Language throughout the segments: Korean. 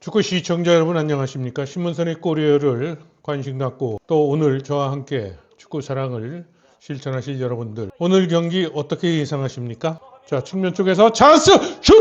축구 시청자 여러분 안녕하십니까? 신문선의 꼬리를 관심 갖고 또 오늘 저와 함께 축구 사랑을 실천하실 여러분들 오늘 경기 어떻게 예상하십니까? 자 측면 쪽에서 찬스 슛!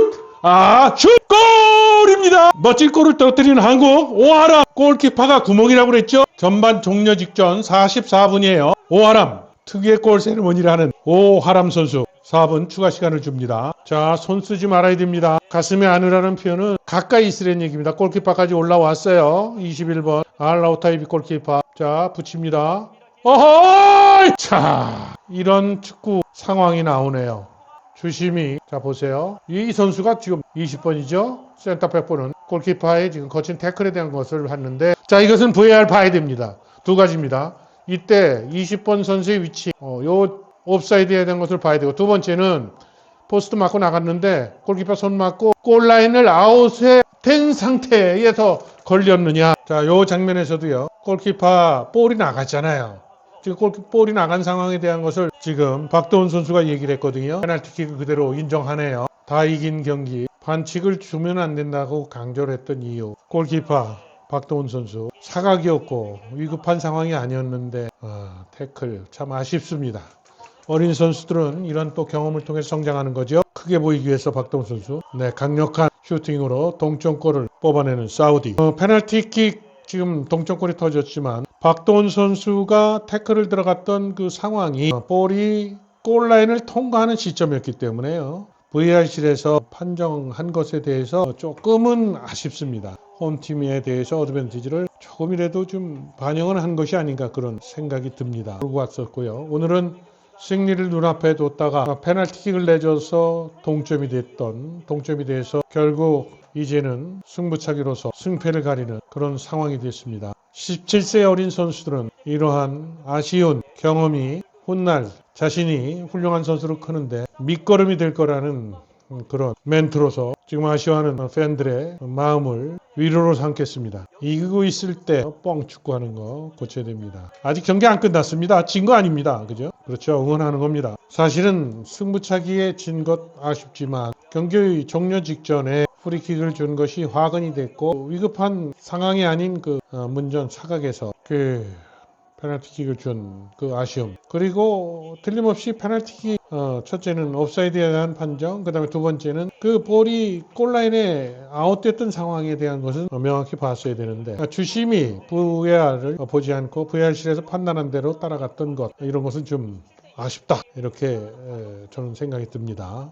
아 슛! 골입니다! 멋진 골을 떨어뜨리는 한국 오하람 골키퍼가 구멍이라고 그랬죠? 전반 종료 직전 44분이에요. 오하람 특유의 골 세리머니를 하는 오하람 선수 4분 추가 시간을 줍니다. 자, 손 쓰지 말아야 됩니다. 가슴에 안으라는 표현은 가까이 있으라는 얘기입니다. 골키퍼까지 올라왔어요. 21번 알라우타이비 골키퍼. 자, 붙입니다. 어허이! 자, 이런 축구 상황이 나오네요. 주심이 자 보세요. 이 선수가 지금 20번이죠. 센터백 보는 골키퍼의 지금 거친 태클에 대한 것을 봤는데 자 이것은 VAR 봐야 됩니다. 두 가지입니다. 이때 20번 선수의 위치, 어, 요 옵사이드에 대한 것을 봐야 되고 두 번째는 포스트 맞고 나갔는데 골키퍼 손 맞고 골라인을 아웃에 된 상태에서 걸렸느냐. 자, 요 장면에서도요. 골키퍼 볼이 나갔잖아요. 지금 골 볼이 나간 상황에 대한 것을 지금 박도훈 선수가 얘기를 했거든요. 페널티킥 그대로 인정하네요. 다 이긴 경기 반칙을 주면 안 된다고 강조를 했던 이유. 골키퍼 박도훈 선수 사각이었고 위급한 상황이 아니었는데 아, 태클 참 아쉽습니다. 어린 선수들은 이런 또 경험을 통해 성장하는 거죠. 크게 보이기 위해서 박동훈 선수. 네, 강력한 슈팅으로 동점골을 뽑아내는 사우디. 어, 페널티킥 지금 동점골이 터졌지만 박동훈 선수가 태클을 들어갔던 그 상황이 어, 볼이 골라인을 통과하는 시점이었기 때문에요. VR실에서 판정한 것에 대해서 조금은 아쉽습니다. 홈팀에 대해서 어드밴티지를 조금이라도 좀 반영을 한 것이 아닌가 그런 생각이 듭니다. 그러고 왔었고요. 오늘은 승리를 눈앞에 뒀다가 페널티킥을 내줘서 동점이 됐던 동점이 돼서 결국 이제는 승부차기로서 승패를 가리는 그런 상황이 됐습니다. 17세 어린 선수들은 이러한 아쉬운 경험이 훗날 자신이 훌륭한 선수로 크는데 밑거름이 될 거라는 그런 멘트로서 지금 아쉬워하는 팬들의 마음을 위로로 삼겠습니다. 이기고 있을 때 뻥 축구하는 거 고쳐야 됩니다. 아직 경기 안 끝났습니다. 진 거 아닙니다. 그죠? 그렇죠. 응원하는 겁니다. 사실은 승부차기에 진 것 아쉽지만 경기 종료 직전에 프리킥을 준 것이 화근이 됐고 위급한 상황이 아닌 그 어, 문전 사각에서 그 페널티킥을 준 그 아쉬움 그리고 틀림없이 페널티킥 어, 첫째는 옵사이드에 대한 판정 그 다음에 두 번째는 그 볼이 골라인에 아웃됐던 상황에 대한 것은 명확히 봤어야 되는데 주심이 VAR을 보지 않고 VAR실에서 판단한 대로 따라갔던 것 이런 것은 좀 아쉽다 이렇게 에, 저는 생각이 듭니다.